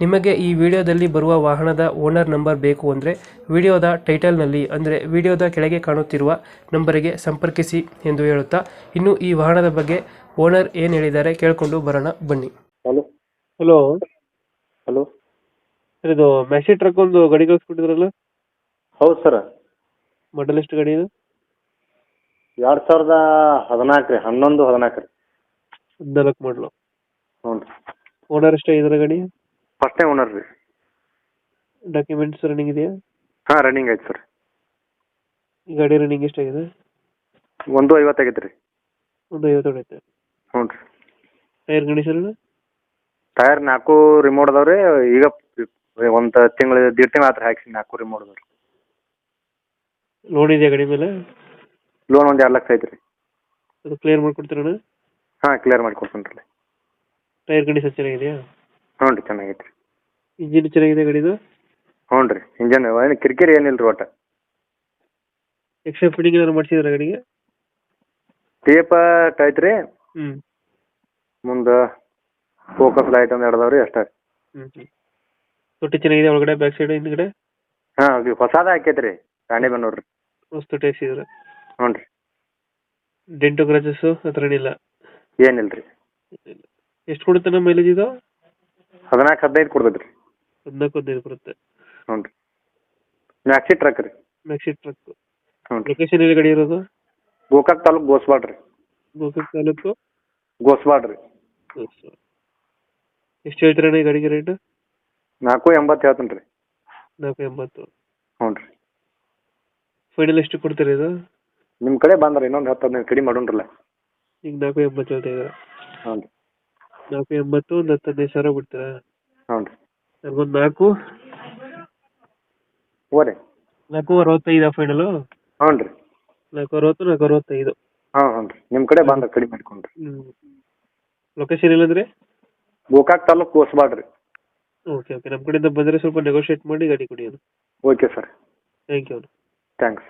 ನಿಮಗೆ ಈ ವಿಡಿಯೋದಲ್ಲಿ ಬರುವ ವಾಹನದ ಓನರ್ ನಂಬರ್ ಬೇಕು ಅಂದರೆ ವಿಡಿಯೋದ ಟೈಟಲ್ನಲ್ಲಿ ಅಂದರೆ ವಿಡಿಯೋದ ಕೆಳಗೆ ಕಾಣುತ್ತಿರುವ ನಂಬರಿಗೆ ಸಂಪರ್ಕಿಸಿ ಎಂದು ಹೇಳುತ್ತಾ ಇನ್ನು ಈ ವಾಹನದ ಬಗ್ಗೆ ಓನರ್ ಏನು ಹೇಳಿದ್ದಾರೆ ಕೇಳಿಕೊಂಡು ಬರೋಣ ಬನ್ನಿ. ಹಲೋ. ಹಲೋ. ಹಲೋ. ಸರ್ ಇದು ಮೆಸಿ ಟ್ರಕ್ ಒಂದು ಗಾಡಿ ಕಳಿಸ್ಕೊಟ್ಟಿದ್ರಲ್ಲ? ಹೌದು ಸರ್. ಮಾಡಲ್ ಎಷ್ಟು ಗಾಡಿ ಇದು? ಎರಡು ಸಾವಿರದ ಹದಿನಾಲ್ಕು ರೀ ಹನ್ನೊಂದು ಹದಿನಾಲ್ಕು ರೀ. ಹದಿನಾಲ್ಕು ಮಾಡಲು ಹ್ಞೂ ರೀ. ಓನರ್ ಎಷ್ಟೇ ಇದರ ಗಾಡಿ? ಫಸ್ಟ್ ಟೈಮ್ ಓನರ್ ರೀ. ಡಾಕ್ಯುಮೆಂಟ್ಸ್ ರನ್ನಿಂಗ್ ಇದೆಯಾ? ಹಾಂ ರನ್ನಿಂಗ್ ಆಯ್ತು ಸರ್ ಗಾಡಿ ರನ್ನಿಂಗ್ ಎಷ್ಟಾಗಿದೆ? ಒಂದು ಐವತ್ತು ಆಗೈತೆ ರೀ. ಒಂದು ಐವತ್ತು ಹೊಡೆಯುತ್ತೆ ಹ್ಞೂ ರೀ. ಟೈರ್ ಕಂಡೀಷನ್ ಟೈರ್ ನಾಲ್ಕು ರಿಮೋಟ್ ಅದಾವೆ ರೀ. ಈಗ ಒಂದು ತಿಂಗಳು ದೀಡ್ ತಿಂಗಳು ಆತ್ರಿ ಹಾಕ್ಸಿ ನಾಲ್ಕು ರಿಮೋಟ್ ಅದಾವೆ ರೀ. ಲೋನ್ ಇದೆಯಾ ಗಾಡಿ ಮೇಲೆ? ಲೋನ್ ಒಂದು ಎರಡು ಲಕ್ಷ ಐತೆ ರೀ ಅದು ಕ್ಲಿಯರ್ ಮಾಡಿಕೊಡ್ತೀರಣ್ಣ? ಹಾಂ ಕ್ಲಿಯರ್ ಮಾಡಿ ಕೊಡ್ತೀನಿ ರೀ. ಟೈರ್ ಕಂಡೀಷನ್ ಚೆನ್ನಾಗಿದೆಯಾ? ಹ್ಞೂ ರೀ ಚೆನ್ನಾಗೈತೆ ರೀ ಇಂಜಿನ್ ಚೆನ್ನಾಗಿದೆ ಗಾಡಿದು? ಹ್ಞೂ ರೀ ಇಂಜನ್ ಏನು ಕಿರಿಕಿರಿ ಏನಿಲ್ಲ ರೀ ಒಟ್ಟು. ಎಕ್ಸ್ಟ್ರಾ ಫಿಟ್ಟಿಂಗ್ ಏನಾದ್ರು ಮಾಡಿಸಿದ್ರೆ ಗಾಡಿಗೆ? ಟೇಪ ಐತೆ ರೀ ಹ್ಞೂ ಮುಂದೆ ಫೋಕಸ್ ಲೈಟ್ ಒಂದು ಎರಡು ರೀ ಅಷ್ಟೇ. ಹ್ಞೂ ಹ್ಞೂ ತೊಟ್ಟಿ ಚೆನ್ನಾಗಿದೆ ಒಳಗಡೆ ಬ್ಯಾಕ್ ಸೈಡ್ ಹಿಂದ್ಗಡೆ? ಹಾಂ ಅದು ಹೊಸಾದ ಹಾಕೈತೆ ರೀ ರಾಣಿಬೆನ್ನೂರು ರೀ ಹೊಸ್ತು ತೊಟ್ಟಿ ಹಾಕ್ಸಿದ್ರೆ ಹ್ಞೂ ರೀ ಡೆಂಟು ಗ್ರಾಜಸ್ಸು ಆ ಥರ ಏನಿಲ್ಲ. ಏನಿಲ್ಲ ರೀ ಎಷ್ಟು ಕೊಡುತ್ತೆ ನಮ್ಮ ಮೈಲೇಜ್ ಇದು? ಹದಿನಾಲ್ಕು ಹದಿನೈದು ಕೊಡ್ತೈತೆ ರೀ ಹದಿನಾಲ್ಕು ಹದಿನೈದು ಬರುತ್ತೆ ಹ್ಞೂ ರೀ. ಮ್ಯಾಕ್ಸಿ ಟ್ರಕ್ ರೀ. ಮ್ಯಾಕ್ಸಿ ಟ್ರಕ್ ಹ್ಞೂ ರೀ. ಲೊಕೇಶನ್ ಎಲ್ಲಿ ಗಾಡಿ ಇರೋದು? ಗೋಕಾಕ್ ತಾಲೂಕು ಗೋಸ್ವಾಡ್ ರೀ. ಗೋಕಾಕ್ ತಾಲೂಕು? ಗೋಸ್ವಾಡ್ ರೀ. ಎಷ್ಟು ಹೇಳ್ತೀರಣ್ಣ ಈ ಗಾಡಿಗೆ ರೇಟ್ ನಾಲ್ಕು ಎಂಬತ್ತು ಹೇಳ್ತೀನಿ ರೀ. ನಾಲ್ಕು ಎಂಬತ್ತು. ಹ್ಞೂ ರೀ. ಫೈನಲ್ ಎಷ್ಟು ಕೊಡ್ತೀರಿ ಇದು? ನಿಮ್ಮ ಕಡೆ ಬಂದ್ರೆ ಇನ್ನೊಂದು ಹತ್ತು ಹದಿನೈದು ಕಡಿಮೆ ಮಾಡೋಣ್ರಲ್ಲ. ಈಗ ನಾಲ್ಕು ಎಂಬತ್ತು ಹೇಳ್ತಾ ಇದ್ದಾರೆ. ಹ್ಞೂ ರೀ. ನಾಲ್ಕು ಎಂಬತ್ತು ಒಂದು ಹತ್ತು ಹದಿನೈದು ಸಾವಿರ ಬಿಡ್ತೀರಾ ಹ್ಞೂ ರೀ ನನಗೊಂದು ನಾಲ್ಕು. ಓರಿ ನಾಲ್ಕು ಅರವತ್ತೈದು ಫೈನಲು ಹ್ಞೂ ರೀ. ನಾಲ್ಕು ಅರವತ್ತು ನಾಲ್ಕು ಅರವತ್ತೈದು. ಹಾಂ ಹ್ಞೂ ರೀ. ನಿಮ್ಮ ಕಡೆ ಬಂದ್ರೆ ಕಡಿಮೆ ಮಾಡ್ಕೊಂಡ್ರಿ. ಹ್ಞೂ ಲೊಕೇಶನ್ ಇಲ್ಲಂದ್ರೆ ಗೋಕಾಕ್ ತಾಲೂಕು ಗೋಸ್ವಾಡ್ ರೀ ಓಕೆ ಓಕೆ ನಮ್ಮ ಕಡೆಯಿಂದ ಬಂದರೆ ಸ್ವಲ್ಪ ನೆಗೋಷಿಯೇಟ್ ಮಾಡಿ ಗಾಡಿ ಕೊಡಿ ಅದು okay sir thank you thanks